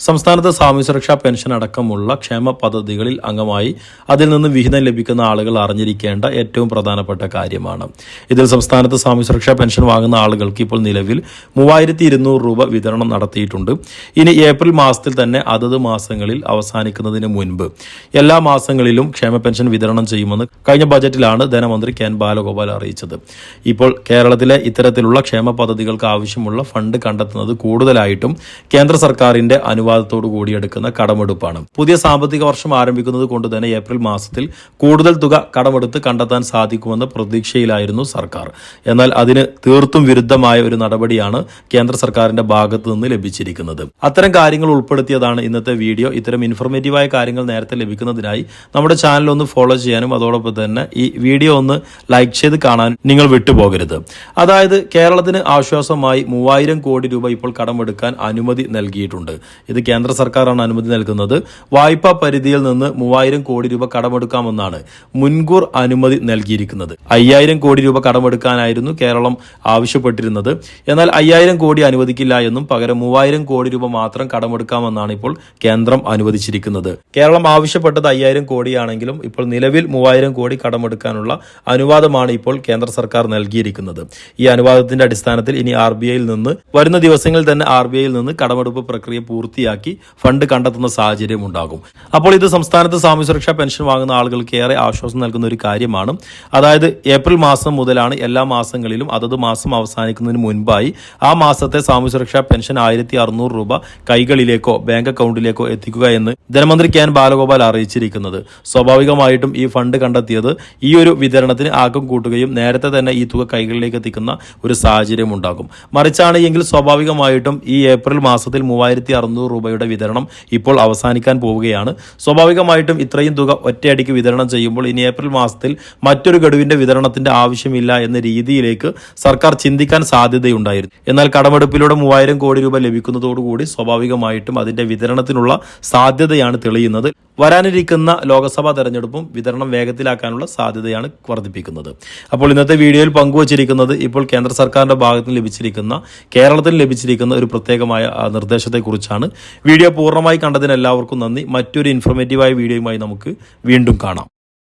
സംസ്ഥാനത്ത് സാമൂഹ്യ സുരക്ഷാ പെൻഷൻ അടക്കമുള്ള ക്ഷേമ പദ്ധതികളിൽ അംഗമായി അതിൽ നിന്ന് വിഹിതം ലഭിക്കുന്ന ആളുകൾ അറിഞ്ഞിരിക്കേണ്ട ഏറ്റവും പ്രധാനപ്പെട്ട കാര്യമാണ്. ഇതിൽ സംസ്ഥാനത്ത് സാമൂഹ്യ സുരക്ഷാ പെൻഷൻ വാങ്ങുന്ന ആളുകൾക്ക് ഇപ്പോൾ നിലവിൽ മൂവായിരത്തി രൂപ വിതരണം നടത്തിയിട്ടുണ്ട്. ഇനി ഏപ്രിൽ മാസത്തിൽ തന്നെ അതത് മാസങ്ങളിൽ അവസാനിക്കുന്നതിന് മുൻപ് എല്ലാ മാസങ്ങളിലും ക്ഷേമ പെൻഷൻ വിതരണം ചെയ്യുമെന്ന് കഴിഞ്ഞ ബജറ്റിലാണ് ധനമന്ത്രി കെൻ ബാലഗോപാൽ അറിയിച്ചത്. ഇപ്പോൾ കേരളത്തിലെ ഇത്തരത്തിലുള്ള ക്ഷേമ പദ്ധതികൾക്ക് ആവശ്യമുള്ള ഫണ്ട് കണ്ടെത്തുന്നത് കൂടുതലായിട്ടും കേന്ദ്ര സർക്കാരിന്റെ അനുവാദത്തോടു കൂടി എടുക്കുന്ന കടമെടുപ്പാണ്. പുതിയ സാമ്പത്തിക വർഷം ആരംഭിക്കുന്നത് കൊണ്ട് തന്നെ ഏപ്രിൽ മാസത്തിൽ കൂടുതൽ തുക കടമെടുത്ത് കണ്ടെത്താൻ സാധിക്കുമെന്ന പ്രതീക്ഷയിലായിരുന്നു സർക്കാർ. എന്നാൽ അതിന് തീർത്തും വിരുദ്ധമായ ഒരു നടപടിയാണ് കേന്ദ്ര സർക്കാരിന്റെ ഭാഗത്തു നിന്ന് ലഭിച്ചിരിക്കുന്നത്. അത്തരം കാര്യങ്ങൾ ഉൾപ്പെടുത്തിയതാണ് ഇന്നത്തെ വീഡിയോ. ഇത്തരം ഇൻഫോർമേറ്റീവായ കാര്യങ്ങൾ നേരത്തെ ലഭിക്കുന്നതിനായി നമ്മുടെ ചാനൽ ഒന്ന് ഫോളോ ചെയ്യാനും അതോടൊപ്പം തന്നെ ഈ വീഡിയോ ഒന്ന് ലൈക്ക് ചെയ്ത് കാണാൻ നിങ്ങൾ വിട്ടുപോകരുത്. അതായത് കേരളത്തിന് ആശ്വാസമായി മൂവായിരം കോടി രൂപ ഇപ്പോൾ കടമെടുക്കാൻ അനുമതി നൽകിയിട്ടുണ്ട്. ഇത് കേന്ദ്ര സർക്കാരാണ് അനുമതി നൽകുന്നത്. വായ്പാ പരിധിയിൽ നിന്ന് മൂവായിരം കോടി രൂപ കടമെടുക്കാമെന്നാണ് മുൻകൂർ അനുമതി നൽകിയിരിക്കുന്നത്. അയ്യായിരം കോടി രൂപ കടമെടുക്കാനായിരുന്നു കേരളം ആവശ്യപ്പെട്ടിരുന്നത്. എന്നാൽ അയ്യായിരം കോടി അനുവദിക്കില്ല എന്നും പകരം മൂവായിരം കോടി രൂപ മാത്രം കടമെടുക്കാമെന്നാണ് ഇപ്പോൾ കേന്ദ്രം അനുവദിച്ചിരിക്കുന്നത്. കേരളം ആവശ്യപ്പെട്ടത് അയ്യായിരം കോടിയാണെങ്കിലും ഇപ്പോൾ നിലവിൽ മൂവായിരം കോടി കടമെടുക്കാനുള്ള അനുവാദമാണ് ഇപ്പോൾ കേന്ദ്ര സർക്കാർ നൽകിയിരിക്കുന്നത്. ഈ അനുവാദത്തിന്റെ അടിസ്ഥാനത്തിൽ ഇനി ആർ നിന്ന് വരുന്ന ദിവസങ്ങളിൽ തന്നെ ആർ നിന്ന് കടമെടുപ്പ് പ്രക്രിയ പൂർത്തിയാക്കി. ഫണ്ട് കണ്ടെത്തുന്ന സാഹചര്യം ഉണ്ടാകും. അപ്പോൾ ഇത് സംസ്ഥാനത്ത് സാമൂഹ്യ സുരക്ഷാ പെൻഷൻ വാങ്ങുന്ന ആളുകൾക്ക് ഏറെ ആശ്വാസം നൽകുന്ന ഒരു കാര്യമാണ്. അതായത് ഏപ്രിൽ മാസം മുതലാണ് എല്ലാ മാസങ്ങളിലും അതത് മാസം അവസാനിക്കുന്നതിന് മുൻപായി ആ മാസത്തെ സാമൂഹ്യ സുരക്ഷാ പെൻഷൻ ആയിരത്തി അറുന്നൂറ് രൂപ കൈകളിലേക്കോ ബാങ്ക് അക്കൗണ്ടിലേക്കോ എത്തിക്കുക എന്ന് ധനമന്ത്രി കെ എൻ ബാലഗോപാൽ അറിയിച്ചിരിക്കുന്നത്. സ്വാഭാവികമായിട്ടും ഈ ഫണ്ട് കണ്ടെത്തിയത് ഈ ഒരു വിതരണത്തിന് ആക്കം കൂട്ടുകയും നേരത്തെ തന്നെ ഈ തുക കൈകളിലേക്ക് എത്തിക്കുന്ന ഒരു സാഹചര്യം ഉണ്ടാകും. മറിച്ചാണ് എങ്കിൽ സ്വാഭാവികമായിട്ടും ഈ ഏപ്രിൽ മാസത്തിൽ മൂവായിരത്തി അറുന്നൂറ് രൂപയുടെ വിതരണം ഇപ്പോൾ അവസാനിക്കാൻ പോവുകയാണ്. സ്വാഭാവികമായിട്ടും ഇത്രയും തുക ഒറ്റയടിക്ക് വിതരണം ചെയ്യുമ്പോൾ ഇനി ഏപ്രിൽ മാസത്തിൽ മറ്റൊരു ഗഡുവിന്റെ വിതരണത്തിന്റെ ആവശ്യമില്ല എന്ന രീതിയിലേക്ക് സർക്കാർ ചിന്തിക്കാൻ സാധ്യതയുണ്ടായിരുന്നു. എന്നാൽ കടമെടുപ്പിലൂടെ മൂവായിരം കോടി രൂപ ലഭിക്കുന്നതോടുകൂടി സ്വാഭാവികമായിട്ടും അതിന്റെ വിതരണത്തിനുള്ള സാധ്യതയാണ് തെളിയുന്നത്. വരാനിരിക്കുന്ന ലോക്സഭാ തെരഞ്ഞെടുപ്പും വിതരണം വേഗത്തിലാക്കാനുള്ള സാധ്യതയാണ് വർദ്ധിപ്പിക്കുന്നത്. അപ്പോൾ ഇന്നത്തെ വീഡിയോയിൽ പങ്കുവച്ചിരിക്കുന്നത് ഇപ്പോൾ കേന്ദ്ര സർക്കാരിന്റെ ഭാഗത്ത് ലഭിച്ചിരിക്കുന്ന കേരളത്തിൽ ലഭിച്ചിരിക്കുന്ന ഒരു പ്രത്യേകമായ നിർദ്ദേശത്തെക്കുറിച്ചാണ്. വീഡിയോ പൂർണമായി കണ്ടതിന് എല്ലാവർക്കും നന്ദി. മറ്റൊരു ഇൻഫോർമേറ്റീവായ വീഡിയോയുമായി നമുക്ക് വീണ്ടും കാണാം.